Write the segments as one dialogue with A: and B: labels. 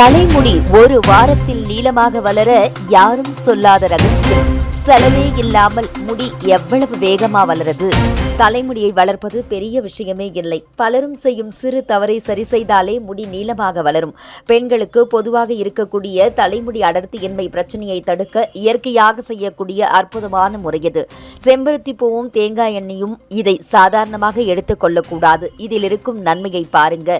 A: தலைமுடி ஒரு வாரத்தில் நீளமாக வளர யாரும் சொல்லாத ரகசியம். செலவே இல்லாமல் முடி எவ்வளவு வேகமா வளருது? தலைமுடியை வளர்ப்பது பெரிய விஷயமே இல்லை. பலரும் செய்யும் சிறு தவறை சரி செய்தாலே முடி நீளமாக வளரும். பெண்களுக்கு பொதுவாக இருக்கக்கூடிய தலைமுடி அடர்த்தியின்மை பிரச்சனையை தடுக்க இயற்கையாக செய்யக்கூடிய அற்புதமான முறை இது. செம்பருத்தி பூவும் தேங்காய் எண்ணெயும் இதை சாதாரணமாக எடுத்துக்கொள்ளக்கூடாது இதில் இருக்கும் நன்மையை பாருங்க.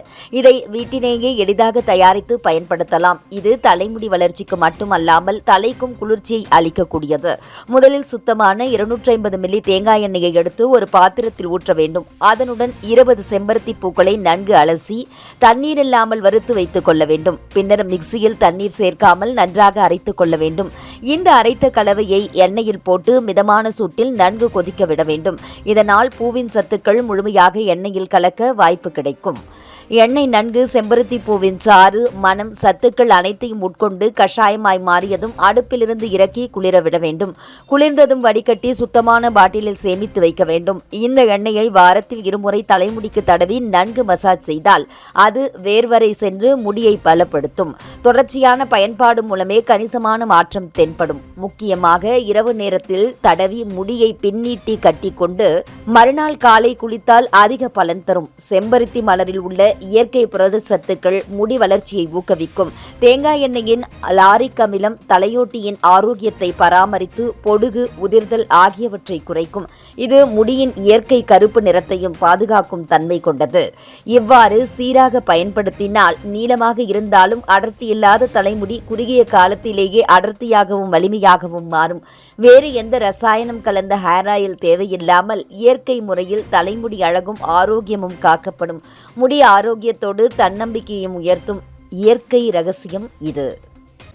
A: இதை வீட்டிலேயே எளிதாக தயாரித்து பயன்படுத்தலாம். இது தலைமுடி வளர்ச்சிக்கு மட்டுமல்லாமல் தலைக்கும் குளிர்ச்சியை அளிக்கக்கூடியது. முதலில் சுத்தமான இருநூற்றி ஐம்பது மில்லி தேங்காய் எண்ணெயை எடுத்து ஒரு பாத்திரத்தில் ஊற்ற வேண்டும். அதனுடன் இருபது செம்பருத்தி பூக்களை நன்கு அலசி தண்ணீர் இல்லாமல் வறுத்து வைத்துக் கொள்ள வேண்டும். பின்னர் மிக்சியில் தண்ணீர் சேர்க்காமல் நன்றாக அரைத்துக் கொள்ள வேண்டும். இந்த அரைத்த கலவையை எண்ணெயில் போட்டு மிதமான சூட்டில் நன்கு கொதிக்க விட வேண்டும். இதனால் பூவின் சத்துக்கள் முழுமையாக எண்ணெயில் கலக்க வாய்ப்பு கிடைக்கும். எண்ணெய் நன்கு செம்பருத்தி பூவின் சாறு மனம் சத்துக்கள் அனைத்தையும் உட்கொண்டு கஷாயமாய் மாறியதும் அடுப்பிலிருந்து இறக்கி குளிர விட வேண்டும். குளிர்ந்ததும் வடிகட்டி சுத்தமான பாட்டிலில் சேமித்து வைக்க வேண்டும். இந்த எண்ணெயை வாரத்தில் இருமுறை தலைமுடிக்கு தடவி நன்கு மசாஜ் செய்தால் அது வேர்வரை சென்று முடியை பலப்படுத்தும். தொடர்ச்சியான பயன்பாடு மூலமே கணிசமான மாற்றம் தென்படும். முக்கியமாக இரவு நேரத்தில் தடவி முடியை பின்னீட்டி கட்டிக்கொண்டு மறுநாள் காலை குளித்தால் அதிக பலன் தரும். செம்பருத்தி மலரில் உள்ள இயற்கை புரத சத்துக்கள் முடி வளர்ச்சியை ஊக்குவிக்கும். தேங்காய் எண்ணெயின் லாரிக் அமிலம் தலையோட்டியின் ஆரோக்கியத்தை பராமரித்து பொடுகு உதிர்தல் ஆகியவற்றை குறைக்கும். இது முடியின் இயற்கை கருப்பு நிறத்தையும் பாதுகாக்கும் தன்மை கொண்டது. இவ்வாறு சீராக பயன்படுத்தினால் நீளமாக இருந்தாலும் அடர்த்தி இல்லாத தலைமுடி குறுகிய காலத்திலேயே அடர்த்தியாகவும் வலிமையாகவும் மாறும். வேறு எந்த ரசாயனம் கலந்த ஹேர் ஆயில் தேவையில்லாமல் இயற்கை முறையில் தலைமுடி அழகும் ஆரோக்கியமும் காக்கப்படும். முடி ஆரோக்கியத்தோடு தன்னம்பிக்கையும் உயர்த்தும். இயற்கை ரகசியம் இது.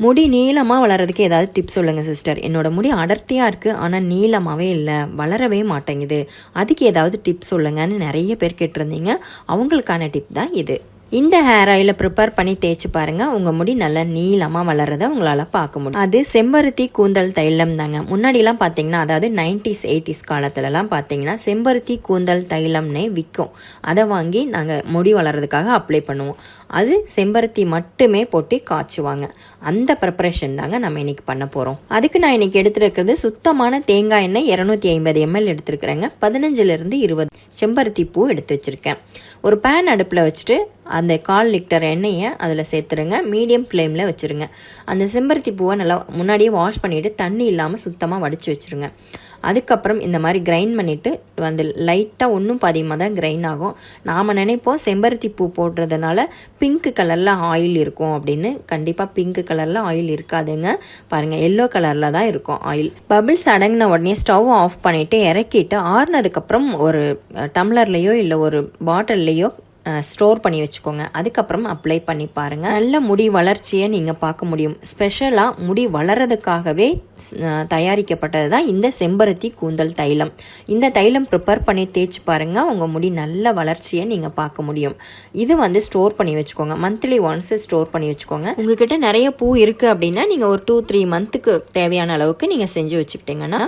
B: முடி நீளமாக வளர்கிறதுக்கு ஏதாவது டிப்ஸ் சொல்லுங்கள் சிஸ்டர் என்னோட முடி அடர்த்தியாக இருக்குது ஆனால் நீளமாகவே இல்லை வளரவே மாட்டேங்குது. அதுக்கு ஏதாவது டிப்ஸ் சொல்லுங்கன்னு நிறைய பேர் கேட்டிருந்தீங்க. அவங்களுக்கான டிப் தான் இது. இந்த ஹேர் ஆயிலை ப்ரிப்பேர் பண்ணி தேய்ச்சி பாருங்கள் உங்கள் முடி நல்லா நீளமாக வளர்றதை உங்களால் பார்க்க முடியும். அது செம்பருத்தி கூந்தல் தைலம் தாங்க. முன்னாடிலாம் பார்த்தீங்கன்னா அதாவது நைன்டிஸ் எயிட்டிஸ் காலத்துலலாம் பார்த்தீங்கன்னா செம்பருத்தி கூந்தல் தைலம்னே விற்கும் அதை வாங்கி நாங்கள் முடி வளர்கிறதுக்காக அப்ளை பண்ணுவோம். அது செம்பருத்தி மட்டுமே போட்டு காய்ச்சுவாங்க. அந்த ப்ரிப்பரேஷன் தாங்க நம்ம இன்றைக்கி பண்ண போகிறோம் அதுக்கு நான் இன்னைக்கு எடுத்துருக்கிறது சுத்தமான தேங்காய் எண்ணெய் இரநூத்தி ஐம்பது எம்எல் எடுத்துருக்குறேங்க. பதினஞ்சுலேருந்து இருபது செம்பருத்தி பூ எடுத்து வச்சுருக்கேன். ஒரு பேன் அடுப்பில் வச்சுட்டு அந்த கால் லிட்டர் எண்ணெயை அதில் சேர்த்துருங்க. மீடியம் ஃப்ளேமில் வச்சுருங்க. அந்த செம்பருத்தி பூவை நல்லா முன்னாடியே வாஷ் பண்ணிவிட்டு தண்ணி இல்லாமல் சுத்தமாக வடித்து வச்சுருங்க. அதுக்கப்புறம் இந்த மாதிரி கிரைண்ட் பண்ணிவிட்டு வந்து லைட்டாக ஒன்றும் பாதியமாக தான் கிரைண்ட் ஆகும். நாம் நினைப்போம் செம்பருத்தி பூ போடுறதுனால பிங்க் கலரில் ஆயில் இருக்கும் அப்படின்னு. கண்டிப்பாக பிங்க் கலரில் ஆயில் இருக்காதுங்க. பாருங்கள் எல்லோ கலரில் தான் இருக்கும் ஆயில் பபிள்ஸ் அடங்கின உடனே ஸ்டவ் ஆஃப் பண்ணிவிட்டு இறக்கிட்டு ஆறுனதுக்கப்புறம் ஒரு டம்ளர்லேயோ இல்லை ஒரு பாட்டில்லையோ ஸ்டோர் பண்ணி வச்சுக்கோங்க. அதுக்கப்புறம் அப்ளை பண்ணி பாருங்கள் நல்ல முடி வளர்ச்சியை நீங்கள் பார்க்க முடியும். ஸ்பெஷலாக முடி வளர்கிறதுக்காகவே தயாரிக்கப்பட்டது தான் இந்த செம்பருத்தி கூந்தல் தைலம். இந்த தைலம் ப்ரிப்பேர் பண்ணி தேய்ச்சி பாருங்கள் உங்கள் முடி நல்ல வளர்ச்சியை நீங்கள் பார்க்க முடியும். இது வந்து ஸ்டோர் பண்ணி வச்சுக்கோங்க. மந்த்லி ஒன்ஸ் ஸ்டோர் பண்ணி வச்சுக்கோங்க. உங்ககிட்ட நிறைய பூ இருக்குது அப்படின்னா நீங்கள் ஒரு டூ த்ரீ மந்த்துக்கு தேவையான அளவுக்கு நீங்கள் செஞ்சு வச்சுக்கிட்டிங்கன்னா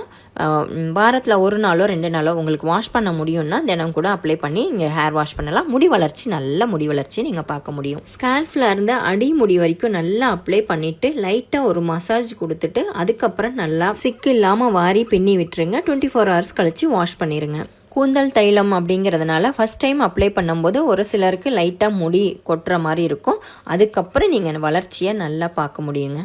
B: வாரத்தில் ஒரு நாளோ ரெண்டு நாளோ உங்களுக்கு வாஷ் பண்ண முடியும்னா தினம் கூட அப்ளை பண்ணி நீங்கள் ஹேர் வாஷ் பண்ணலாம். முடி வளர்ச்சி நல்ல முடி வளர்ச்சி நீங்கள் பார்க்க முடியும். ஸ்கால்ஃபில் இருந்து அடி முடி வரைக்கும் நல்லா அப்ளை பண்ணிவிட்டு லைட்டாக ஒரு மசாஜ் கொடுத்துட்டு அதுக்கப்புறம் நல்லா சிக்கு இல்லாமல் வாரி பின்னி விட்டுருங்க. டுவெண்ட்டி ஃபோர் ஹவர்ஸ் கழித்து வாஷ் பண்ணிடுங்க கூந்தல் தைலம் அப்படிங்கிறதுனால ஃபஸ்ட் டைம் அப்ளை பண்ணும்போது ஒரு சிலருக்கு லைட்டாக முடி கொட்டுற மாதிரி இருக்கும். அதுக்கப்புறம் நீங்கள் வளர்ச்சியை நல்லா பார்க்க முடியுங்க.